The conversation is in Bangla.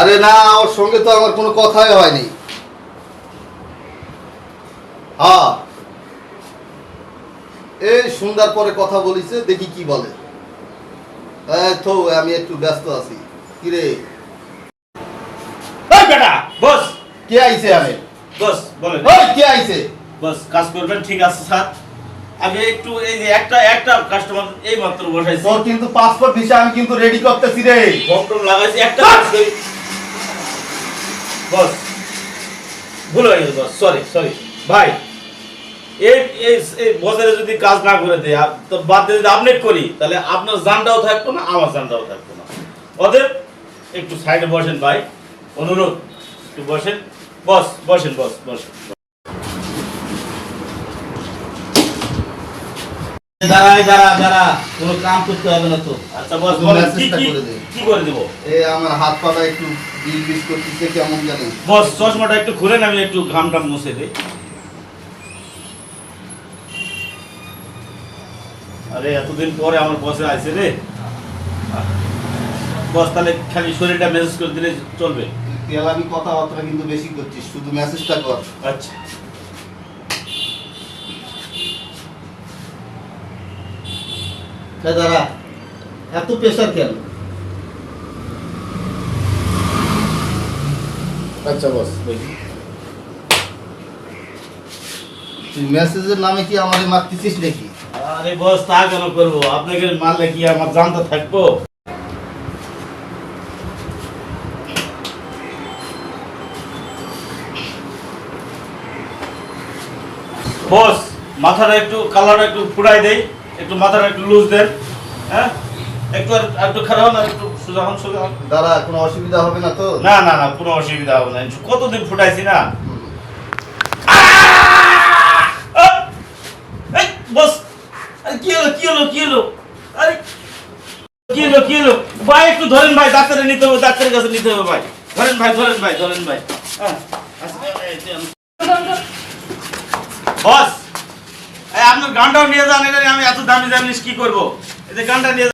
আরে না ওর সঙ্গে তো আমার কোনো কথাই হয়নি। হ্যাঁ। এই সুন্দর পরে কথা বলিছে দেখি কি বলে। তো আমি একটু ব্যস্ত আছি। কিরে? বেটা বস। কে আইছে আমি বস বলেন। ওই কে আইছে? বস কাজ করবেন ঠিক আছে স্যার। আমি একটু এই যে একটা একটা কাস্টমার এই মাত্র বসাইছি। তোর কিন্তু পাসপোর্ট ভিসা আমি কিন্তু রেডি করতেছি রে। লাগাইছি একটা বস। ভুল হয়ে গেছে, বস। সরি সরি ভাই, এই এই বছরে যদি কাজ না করে দেয় তো বাদ যদি আপডেট করি, তাহলে আপনার জানটাও থাকতো না, আমার জানটাও থাকতো না। অতএব, একটু সাইডে বসেন ভাই। অনুরোধ, একটু বসেন। বস বসেন বস, বসেন। দাঁড়াই দাঁড়া দাঁড়া কোনো কাম করতে হবে না তো। আচ্ছা বস বলেন কি কি কি করে দেবো? এই আমার হাত পাটা একটু বিল বিল করতেছে কেমন জানি। বস চশমাটা একটু খুলেন আমি একটু ঘাম টাম মুছে দিই। আরে এতদিন পরে আমার বসে আইছে রে। বস তাহলে খালি শরীরটা মেসেজ করে দিলে চলবে। তেলামি কথাবার্তা কিন্তু বেশি করছিস শুধু মেসেজটা কর। আচ্ছা। এ এত প্রেশার কেন? আচ্ছা বস তুই মেসেজের নামে কি আমারে মারতেছিস নাকি? আরে বস তা কেন করব? আপনাকে মারলে কি আমার জানতে থাকব? বস মাথাটা একটু কালারটা একটু ফুরাই দেই। একটু মাথাটা একটু লুজ দেন হ্যাঁ? একটু আর একটু খারাপ না একটু সোজা হন সোজা হন। দাঁড়া কোনো অসুবিধা হবে না তো? না না না কোনো অসুবিধা হবে না। কতদিন ফুটাইছি না। বস! আরে কি হলো কি হলো কি হলো? আরে কি হলো কি হলো? ভাই একটু ধরেন ভাই ডাক্তারে নিতে হবে ডাক্তারের কাছে নিতে হবে ভাই। ধরেন ভাই ধরেন ভাই ধরেন ভাই। হ্যাঁ, আচ্ছা, বস! আপনার গানটাও নিয়ে যান এখানে আমি এত দামি দামি কি করব এই যে গানটা নিয়ে।